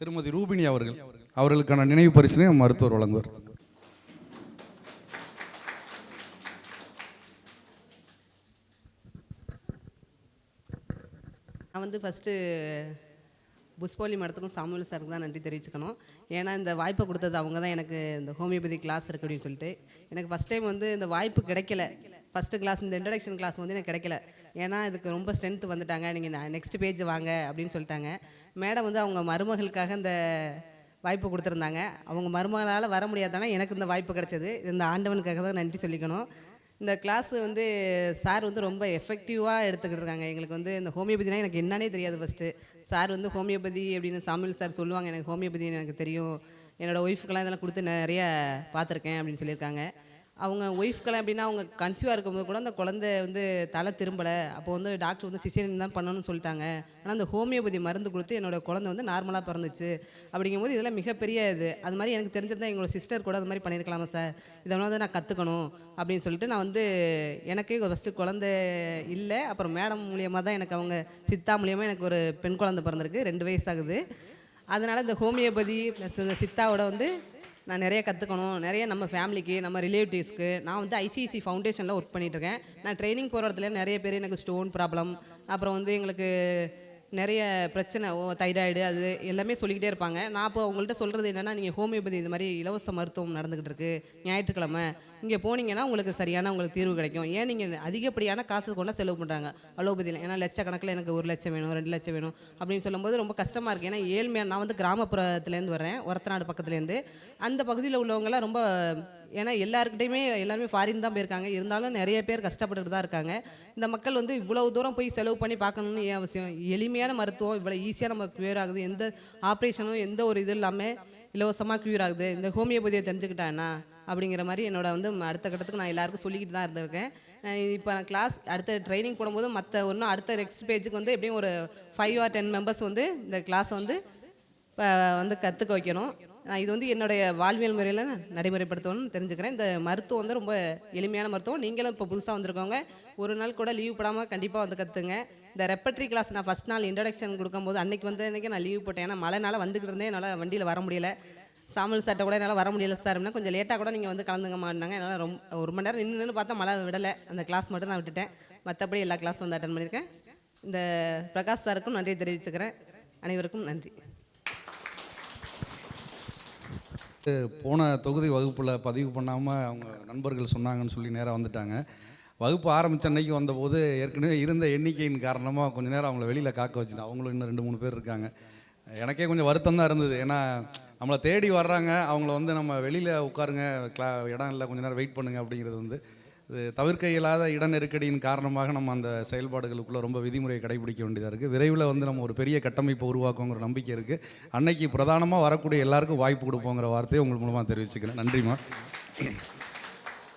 திருமதி ரூபினி அவர்கள் அவர்களுக்கான நினைவு பரிசினை மருத்துவர் வழங்குவார். நான் வந்து ஃபஸ்ட்டு புஷ்போலி மடத்துக்கும் சாமுவேல் சாருக்கு தான் நன்றி தெரிவிச்சுக்கணும். ஏன்னா இந்த வாய்ப்பை கொடுத்தது அவங்க தான் எனக்கு இந்த ஹோமியோபதி கிளாஸ் இருக்கு அப்படின்னு சொல்லிட்டு. எனக்கு ஃபஸ்ட் டைம் வந்து இந்த வாய்ப்பு கிடைக்கல. ஃபஸ்ட்டு கிளாஸ் இந்த இன்ட்ரடக்ஷன் கிளாஸ் வந்து எனக்கு கிடைக்கல. ஏன்னா இதுக்கு ரொம்ப ஸ்ட்ரென்த் வந்துட்டாங்க. நீங்கள் நெக்ஸ்ட் பேஜ் வாங்க அப்படின்னு சொல்லிட்டாங்க. மேடம் வந்து அவங்க மருமகளுக்காக இந்த வாய்ப்பு கொடுத்துருந்தாங்க. அவங்க மருமகளால் வர முடியாதானே எனக்கு இந்த வாய்ப்பு கிடைச்சது. இந்த ஆண்டவனுக்காக தான் நன்றி சொல்லிக்கணும். இந்த கிளாஸ் வந்து சார் வந்து ரொம்ப எஃபெக்டிவாக எடுத்துக்கிட்டு இருக்காங்க. எங்களுக்கு வந்து இந்த ஹோமியோபதினா எனக்கு என்னன்னே தெரியாது ஃபஸ்ட்டு சார் வந்து ஹோமியோபதி அப்படின்னு சாமியல் சார் சொல்லுவாங்க. எனக்கு ஹோமியோபதி எனக்கு தெரியும். என்னோடய ஒய்ஃபுக்கெல்லாம் இதெல்லாம் கொடுத்து நிறைய பார்த்துருக்கேன் அப்படின்னு சொல்லியிருக்காங்க. அவங்க ஒய்ஃப்க்கெல்லாம் எப்படின்னா அவங்க கன்சீவாக இருக்கும்போது கூட அந்த குழந்தை வந்து தலை திரும்பலை. அப்போ வந்து டாக்டர் வந்து சிசேரியன் தான் பண்ணணும்னு சொல்லிட்டாங்க. ஆனால் அந்த ஹோமியோபதி மருந்து கொடுத்து என்னோடய குழந்தை வந்து நார்மலாக பிறந்துச்சு. அப்படிங்கும்போது இதெல்லாம் மிகப்பெரிய இது. அது மாதிரி எனக்கு தெரிஞ்சிருந்தால் எங்களோட சிஸ்டர் கூட அது மாதிரி பண்ணியிருக்கலாமா சார் இதெல்லாம் வந்து நான் கற்றுக்கணும் அப்படின்னு சொல்லிட்டு நான் வந்து எனக்கே ஃபஸ்ட்டு குழந்தை இல்லை. அப்புறம் மேடம் மூலியமாக தான் எனக்கு அவங்க சித்தா மூலியமாக எனக்கு ஒரு பெண் குழந்தை பிறந்திருக்கு. ரெண்டு வயசு ஆகுது. அதனால் இந்த ஹோமியோபதி ப்ளஸ் இந்த சித்தாவோட வந்து நான் நிறைய கற்றுக்கணும் நிறைய நம்ம ஃபேமிலிக்கு நம்ம ரிலேட்டிவ்ஸ்க்கு நான் வந்து ஐசிஐசி ஃபவுண்டேஷனில் ஒர்க் பண்ணிகிட்ருக்கேன் நான் ட்ரைனிங் போகிற இடத்துல நிறைய பேர் எனக்கு ஸ்டோன் ப்ராப்ளம் அப்புறம் வந்து எங்களுக்கு நிறைய பிரச்சனை ஓ தைராய்டு அது எல்லாமே சொல்லிக்கிட்டே இருப்பாங்க. நான் இப்போ அவங்கள்ட்ட சொல்கிறது என்னென்னா நீங்கள் ஹோமியோபதி இது மாதிரி இலவச மருத்துவம் நடந்துக்கிட்டு இருக்குது ஞாயிற்றுக்கிழமை. இங்கே போனீங்கன்னா உங்களுக்கு சரியான உங்களுக்கு தீர்வு கிடைக்கும். ஏன் நீங்கள் அதிகப்படியான காசு கொண்டா செலவு பண்ணுறாங்க அலோபதியில் ஏன்னா லட்சக்கணக்கில் எனக்கு ஒரு லட்சம் வேணும் ரெண்டு லட்சம் வேணும் அப்படின்னு சொல்லும்போது ரொம்ப கஷ்டமாக இருக்குது ஏன்னா ஏழ்மையாக நான் வந்து கிராமப்புறத்துலேருந்து வரேன் ஒரத்தநாடு பக்கத்துலேருந்து. அந்த பகுதியில் உள்ளவங்கலாம் ரொம்ப ஏன்னா எல்லாருக்கிட்டையுமே எல்லாருமே ஃபாரின் தான் போயிருக்காங்க. இருந்தாலும் நிறைய பேர் கஷ்டப்பட்டுட்டு தான் இருக்காங்க. இந்த மக்கள் வந்து இவ்வளவு தூரம் போய் செலவு பண்ணி பார்க்கணும்னு ஏன் அவசியம்? எளிமையான மருத்துவம் இவ்வளோ ஈஸியாக நம்ம க்யூர் ஆகுது. எந்த ஆப்ரேஷனும் எந்த ஒரு இது இல்லாமல் இலவசமாக க்யூர் ஆகுது. இந்த ஹோமியோபதியை தெரிஞ்சுக்கிட்டானா அப்படிங்கிற மாதிரி என்னோட வந்து அடுத்த கட்டத்துக்கு நான் எல்லாருக்கும் சொல்லிக்கிட்டு தான் இருந்திருக்கேன். இப்போ நான் கிளாஸ் அடுத்த ட்ரைனிங் போடும்போது மற்ற ஒன்றும் அடுத்த நெக்ஸ்ட் பேஜுக்கு வந்து எப்படியும் ஒரு ஃபைவ் ஆர் டென் மெம்பர்ஸ் வந்து இந்த கிளாஸை வந்து இப்போ வந்து கற்றுக்க வைக்கணும். நான் இது வந்து என்னுடைய வாழ்வியல் முறையில் நான் நடைமுறைப்படுத்தணும்னு தெரிஞ்சுக்கிறேன். இந்த மருத்துவம் வந்து ரொம்ப எளிமையான மருத்துவம். நீங்களும் இப்போ புதுசாக வந்திருக்கவங்க ஒரு நாள் கூட லீவ் போடாமல் கண்டிப்பாக வந்து கற்றுங்க இந்த ரெப்பட்ரி கிளாஸ் நான் ஃபஸ்ட் நாள் இன்ட்ரடக்ஷன் கொடுக்கும்போது அன்னைக்கு வந்து அன்றைக்கி நான் லீவ் போட்டேன். ஏன்னா மழைனால வந்துக்கிட்டு இருந்தேன். என்னால் வண்டியில் வர முடியல. சாமல் சட்டை கூட என்னால் வர முடியல சார் அப்படின்னா கொஞ்சம் லேட்டாக கூட நீங்கள் வந்து கலந்துங்க மாட்டாங்க என்னால் ரொம்ப ஒரு மணி நேரம் நின்று நின்று பார்த்தா மழை விடலை. அந்த கிளாஸ் மட்டும் நான் விட்டுட்டேன். மற்றபடி எல்லா கிளாஸும் வந்து அட்டன் பண்ணியிருக்கேன். இந்த பிரகாஷ் சாருக்கும் நன்றி தெரிவிச்சுக்கிறேன். அனைவருக்கும் நன்றி. போன தொகுதி வகுப்பில் பதிவு பண்ணாமல் அவங்க நண்பர்கள் சொன்னாங்கன்னு சொல்லி நேராக வந்துட்டாங்க. வகுப்பு ஆரம்பித்த அன்னைக்கு வந்தபோது ஏற்கனவே இருந்த எண்ணிக்கையின் காரணமாக கொஞ்ச நேரம் அவங்கள வெளியில் காக்க வச்சுட்டேன். அவங்களும் இன்னும் ரெண்டு மூணு பேர் இருக்காங்க. எனக்கே கொஞ்சம் வருத்தம் தான் இருந்தது. ஏன்னா நம்மளை தேடி வர்றாங்க. அவங்கள வந்து நம்ம வெளியில் உட்காருங்க. கிளா இடம் இல்லை கொஞ்ச நேரம் வெயிட் பண்ணுங்க அப்படிங்கிறது வந்து இது தவிர்க்க இயலாத இட நெருக்கடியின் காரணமாக நம்ம அந்த செயல்பாடுகளுக்குள்ளே ரொம்ப விதிமுறையை கடைபிடிக்க வேண்டியதாக இருக்குது விரைவில் வந்து நம்ம ஒரு பெரிய கட்டமைப்பை உருவாக்குங்கிற நம்பிக்கை இருக்குது அன்னைக்கு பிரதானமாக வரக்கூடிய எல்லாருக்கும் வாய்ப்பு கொடுப்போங்கிற வார்த்தையை உங்கள் மூலமாக தெரிவிச்சுக்கிறேன். நன்றிம்மா.